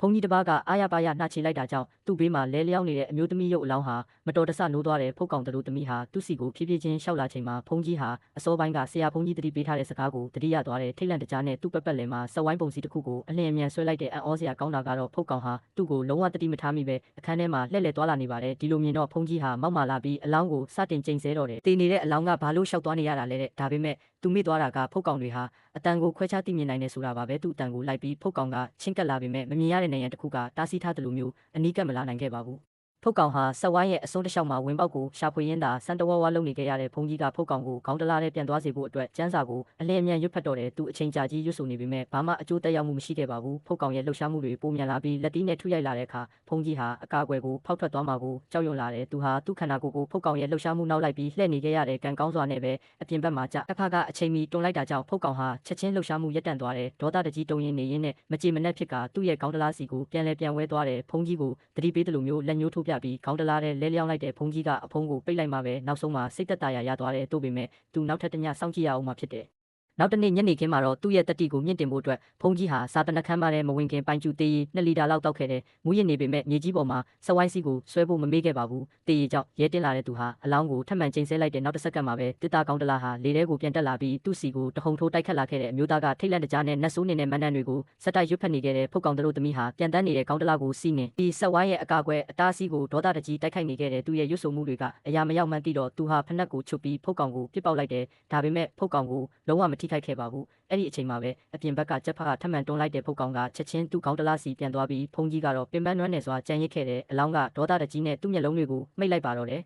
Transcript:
ဘုန်းကြီးတစ်ပါးကအာရပါရနှာချေလိုက်တာကြောင့်သူ့ဘေးမှာလဲလျောင်းနေတဲ့အမျိုးသမီးရုပ်အလောင်းဟာမတော်တဆနိုးသွားတဲ့ဖုတ်ကောင်တလူသမီးဟာသူ့စီကိုဖြည်းဖြည်းချင်းရှောက်လာချိန်မှာဘုန်းကြီးဟာအစောပိုင်းကဆရာဘုန်းကြီးတတိပေးထားတဲ့စကားကိုတတိယသွားတဲ့ထိတ်လန့်တကြားနဲ့သူ့ပက်ပက်လင်မှာစက်ဝိုင်းပုံစီတစ်ခုကိုအလင်းအမြန်ဆွဲလိုက်တဲ့အံ့ဩစရာကောင်းတာကတော့ဖုတ်ကောင်ဟာသူ့ကိုလုံးဝတတိမထားမိပဲအခန်းထဲမှာလှည့်လည်သွားလာနေပါတယ်ဒီလိုမြင်တော့ဘုန်းကြီးဟာမောက်မာလာပြီးအလောင်းကိုစတင်ချိန်ဆဲတော့တယ်တည်နေတဲ့အလောင်းကဘာလို့ရှောက်သွားနေရတာလဲတဲ့ဒါပေမဲ့သူမိသွားတာကဖုတ်ကောင်တွေဟာအတန်ကိုခွဲခြားသိမြင်နိုင်တယ်ဆိုတာပါပဲသူ့အတန်ကိုလိုက်ပြီးဖုတ်ကောင်ကချင်းကပ်လာပေမဲ့မမြင်ရတဲ့နေရာတစ်ခုကတားဆီးထားတယ်လို့မျိုးအနီးကပ်မလာနိုင်ခဲ့ပါဘူး ဖုတ်ကောင်ဟာဆက်ဝိုင်းရဲ့အစွန်းတစ်လျှောက်မှာဝင်ပေါက်ကိုရှာဖွေရင်းသာစံတဝဝလုံးနေခဲ့ရတဲ့ဘုံကြီးကဖုတ်ကောင်ကိုခေါင်းတလားနဲ့ပြန်သွားစေဖို့အတွက်ကျန်းစာကိုအလင်းအမြန်ရွတ်ဖတ်တော့တယ်သူအချိန်ကြာကြီးရွတ်ဆိုနေပေမဲ့ဘာမှအကျိုးသက်ရောက်မှုမရှိခဲ့ပါဘူးဖုတ်ကောင်ရဲ့လှုပ်ရှားမှုတွေပုံမြန်လာပြီးလက်တီးနဲ့ထုရိုက်လာတဲ့အခါဘုံကြီးဟာအကာအကွယ်ကိုဖောက်ထွက်သွားမှာကိုကြောက်ရွံ့လာတယ်သူဟာသူ့ခန္ဓာကိုယ်ကိုဖုတ်ကောင်ရဲ့လှုပ်ရှားမှုနောက်လိုက်ပြီးလှည့်နေခဲ့ရတဲ့ကံကောင်းစွာနဲ့ပဲအပြင်ဘက်မှာကြတစ်ခါကအချိန်မီတွန်းလိုက်တာကြောင့်ဖုတ်ကောင်ဟာချက်ချင်းလှုပ်ရှားမှုရပ်တန့်သွားတယ်ဒေါသတကြီးတုံရင်နေရင်းနဲ့မကြည်မနှက်ဖြစ်ကသူ့ရဲ့ခေါင်းတလားစီကိုပြန်လဲပြန်ဝဲသွားတယ်ဖုံကြီးကိုတတိပေးတယ်လို့မျိုးလက်ညှိုးထိုးပြပြီးခေါင်းတလားနဲ့လဲလျောင်းလိုက်တဲ့ဖုံကြီးကအဖုံးကိုပိတ်လိုက်မှပဲနောက်ဆုံးမှာစိတ်သက်သာရာရသွားတယ်တို့ပေမဲ့သူနောက်ထပ်တစ်ညစောင့်ကြည့်ရအောင်မှဖြစ်တယ် နောက်တနေ့ညနေခင်းမှာတော့သူ့ရဲ့တက်တီကိုမြင့်တင်ဖို့အတွက်ဖုန်ကြီးဟာစာတနခန်းပါတဲ့မဝင်ခင်ပိုင်ကျူတေးရီ2လီတာလောက်တောက်ခဲ့တယ်။မူးယစ်နေပေမဲ့မြေကြီးပေါ်မှာစဝိုင်းစီကိုဆွဲဖို့မမေ့ခဲ့ပါဘူး။တေးရီကြောင့်ရဲတင်လာတဲ့သူဟာအလောင်းကိုထပ်မံချိန်ဆလိုက်တဲ့နောက်တစ်စက္ကန့်မှာပဲတစ်တာကောင်းတလားဟာလေထဲကိုပြန်တက်လာပြီးသူ့စီကိုတဟုန်ထိုးတိုက်ခတ်လာခဲ့တဲ့အမျိုးသားကထိတ်လန့်တကြားနဲ့နတ်ဆိုးနေနဲ့မန်းတန်းတွေကိုစက်တိုက်ရွတ်ဖက်နေခဲ့တဲ့ဖုတ်ကောင်တလို့သမီးဟာပြန်တန်းနေတဲ့ကောင်းတလားကိုစီးနေပြီးဆက်ဝိုင်းရဲ့အကာအကွယ်အတားစီးကိုဒေါသတကြီးတိုက်ခိုက်နေခဲ့တဲ့သူရဲ့ရွတ်ဆိုမှုတွေကအရာမရောက်မှန်းသိတော့သူဟာဖနက်ကိုချုပ်ပြီးဖုတ်ကောင်ကိုပြစ်ပေါက်လိုက်တယ်။ဒါပေမဲ့ဖုတ်ကောင်ကိုလုံးဝမထိခိုက်ခဲ့ပါဘူး။အဲ့ဒီအချိန်မှာပဲအပြင်ဘက်ကကြက်ဖက်ကထပ်မံတွန်းလိုက်တဲ့ဖုတ်ကောင်ကချက်ချင်းသူ့ခေါင်းတလားစီပြန်သွားပြီးဖုန်ကြီးကတော့ပင်ပန်းနွမ်းနယ်စွာကြံရစ်ခဲ့တဲ့အလောင်းကဒေါသတကြီးနဲ့သူ့မျက်လုံးတွေကိုမှိတ်လိုက်ပါတော့တယ်